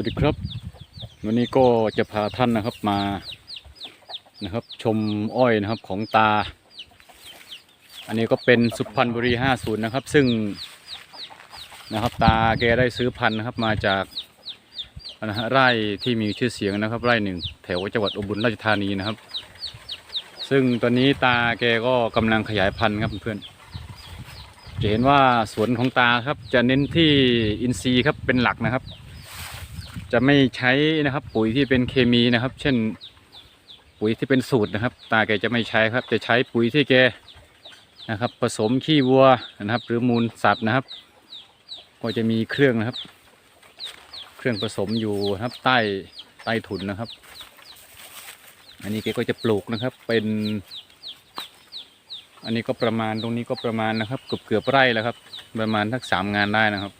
วัสดีครับ วันนี้ก็จะพาท่านนะครับมานะครับ ชมอ้อยนะครับของตา อันนี้ก็เป็นสุพรรณบุรี 50 นะครับ ซึ่งนะครับตาแกได้ซื้อพันธุ์นะครับมาจากนะฮะไร่ที่มีชื่อเสียงนะครับ ไร่หนึ่งแถวจังหวัดอุบลราชธานีนะครับ ซึ่งตอนนี้ตาแกก็กำลังขยายพันธุ์ครับเพื่อนจะเห็นว่าสวนของตาครับจะเน้นที่อินทรีย์ครับเป็นหลักนะครับ จะไม่ใช้นะครับ ปุ๋ยที่เป็นเคมีนะครับ เช่น ปุ๋ยที่เป็นสูตรนะครับ ตาแกจะไม่ใช้ครับ จะใช้ปุ๋ยที่แกนะครับ ผสมขี้วัวนะครับ หรือมูลสัตว์นะครับ ก็จะมีเครื่องนะครับ เครื่องผสมอยู่นะครับใต้ใต้ถุนนะครับ อันนี้แกก็จะปลูกนะครับเป็น อันนี้ก็ประมาณตรงนี้ก็ประมาณนะครับ เกือบเกือบไร่แล้วครับ ประมาณทักสามงานได้นะครับ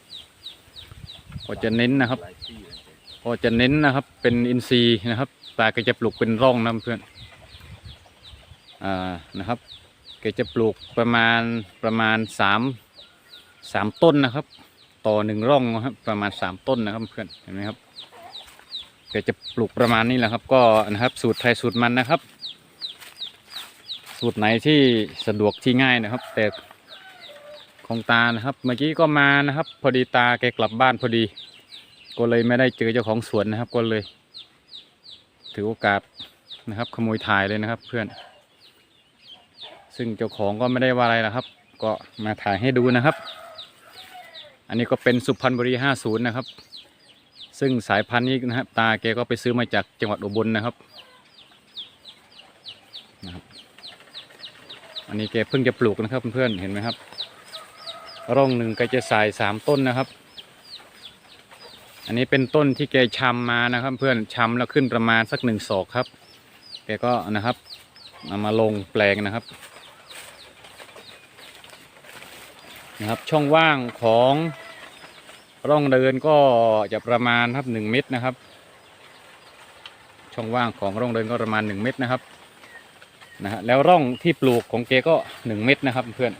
ก็จะเน้นนะครับ ก็จะเน้นนะครับเป็นอินทรีย์นะครับตาก็จะปลูกเป็นร่องนะเพื่อนอ่านะครับแกจะปลูกประมาณประมาณสามสามต้นนะครับ ต่อหนึ่งร่องนะครับประมาณสามต้นนะครับเพื่อนเห็นไหมครับแกจะปลูกประมาณนี้แหละครับ ก็นะครับสูตรไทยสูตรมันนะครับ สูตรไหนที่สะดวกที่ง่ายนะครับ แต่ของตานะครับ เมื่อกี้ก็มานะครับ พอดีตาแกกลับบ้านพอดี ก็เลยไม่ได้เจอเจ้าของสวนนะครับ ก็เลย ถือโอกาสนะครับ ขโมยถ่ายเลยนะครับ เพื่อน ซึ่งเจ้าของก็ไม่ได้ว่าอะไรนะครับ ก็มาถ่ายให้ดูนะครับ อันนี้ก็เป็นสุพรรณบุรี 50 นะครับ ซึ่งสายพันธุ์นี้นะครับ ตาแกก็ไปซื้อมาจากจังหวัดอุบลนะครับนะครับ อันนี้แกเพิ่งจะปลูกนะครับเพื่อนๆเห็นไหมครับ ร่องหนึ่งก็จะใส่สามต้นนะครับ อันนี้เป็นต้นที่แกชำมานะครับ เพื่อนชำแล้วขึ้นประมาณสักหนึ่งศอกครับแกก็นะครับเอามาลงแปลงนะครับนะครับ ช่องว่างของร่องเดินก็จะประมาณครับหนึ่งเมตรนะครับ ช่องว่างของร่องเดินก็ประมาณหนึ่งเมตรนะครับนะฮะแล้วร่องที่ปลูกของแกก็หนึ่งเมตรนะครับเพื่อน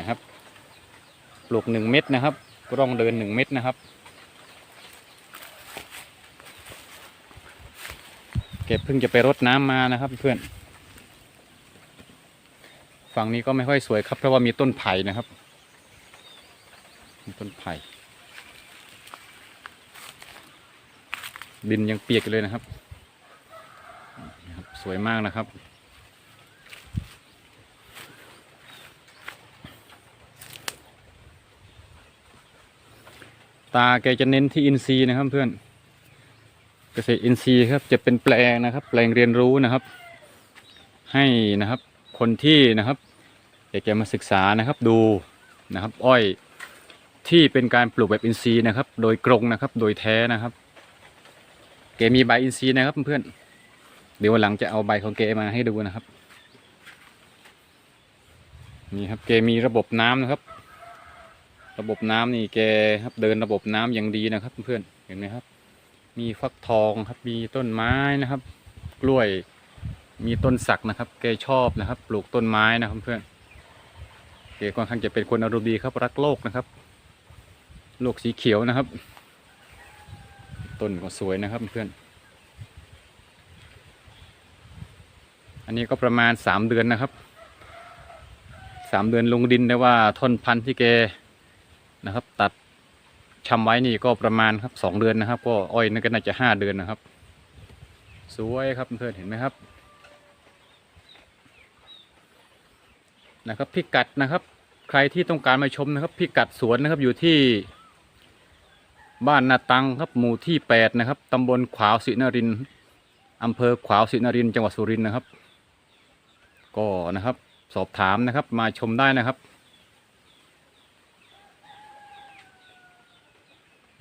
นะครับ ปลูกหนึ่งเมตรนะครับ ร่องเดินหนึ่งเมตรนะครับ เก็บเพิ่งจะไปรดน้ำมานะครับเพื่อน ฝั่งนี้ก็ไม่ค่อยสวยครับ เพราะว่ามีต้นไผ่นะครับ มีต้นไผ่ดินยังเปียกเลยนะครับนะครับสวยมากนะครับ ตาแกจะเน้นที่อินทรีย์นะครับเพื่อน เกษตรอินทรีย์ครับจะเป็นแปลงนะครับ แปลงเรียนรู้นะครับ ให้นะครับคนที่นะครับอยากจะมาศึกษานะครับดูนะครับ อ้อยที่เป็นการปลูกแบบอินทรีย์นะครับ โดยกรงนะครับ โดยแท้นะครับเกมีใบอินทรีย์นะครับเพื่อนเดี๋ยววันหลังจะเอาใบของเกมาให้ดูนะครับนี่ครับเกมีระบบน้ำนะครับ ระบบน้ำนี่แกครับเดินระบบน้ำอย่างดีนะครับ เพื่อนเห็นไหมครับ มีฟักทองครับ มีต้นไม้นะครับ กล้วย มีต้นสักนะครับ แกชอบนะครับ ปลูกต้นไม้นะครับเพื่อนแกค่อนข้างจะเป็นคนอารมณ์ดีครับ รักโลกนะครับ โลกสีเขียวนะครับ ต้นก็สวยนะครับเพื่อน อันนี้ก็ประมาณสามเดือนนะครับสามเดือนลงดินแต่ว่าท่อนพันธุ์ที่แกนะครับ ตัด ชำไว้นี่ก็ประมาณครับสองเดือนนะครับ ก็อ้อยนั่นก็น่าจะห้าเดือนนะครับ สวยครับเพื่อนเห็นไหมครับ นะครับพิกัดนะครับ ใครที่ต้องการมาชมนะครับ พิกัดสวนนะครับอยู่ที่บ้านนาตังครับหมู่ที่แปดนะครับตำบลขวาวศรีนรินอำเภอขวาวศรีนรินจังหวัดสุรินทร์นะครับ ก็นะครับสอบถามนะครับมาชมได้นะครับ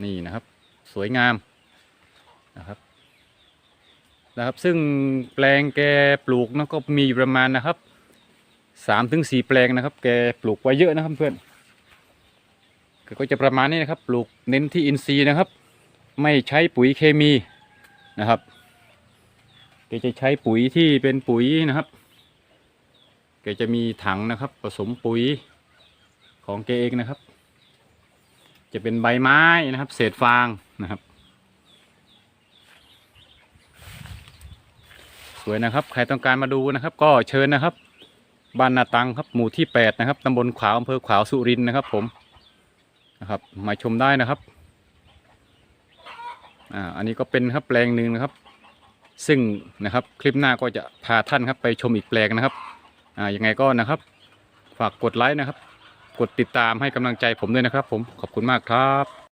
นี่นะครับ สวยงามนะครับนะครับ ซึ่งแปลงแกปลูกนะก็มีประมาณนะครับสามถึงสี่แปลงนะครับ แกปลูกไว้เยอะนะครับเพื่อนก็จะประมาณนี้นะครับ ปลูกเน้นที่อินทรีย์นะครับ ไม่ใช้ปุ๋ยเคมีนะครับแกจะใช้ปุ๋ยที่เป็นปุ๋ยนะครับแกจะมีถังนะครับ ผสมปุ๋ยของแกเองนะครับ จะเป็นใบไม้นะครับ เศษฟางนะครับ สวยนะครับ ใครต้องการมาดูนะครับ ก็เชิญนะครับบ้านนาตังครับหมู่ที่แปดนะครับตำบลขวาวอำเภอขวาวสุรินนะครับ ผมนะครับ มาชมได้นะครับอ่าอันนี้ก็เป็นครับแปลงหนึ่งนะครับ ซึ่งนะครับคลิปหน้าก็จะพาท่านครับไปชมอีกแปลงนะครับอ่ายังไงก็นะครับ ฝากกดไลค์นะครับ กดติดตามให้กำลังใจผมด้วยนะครับผมขอบคุณมากครับ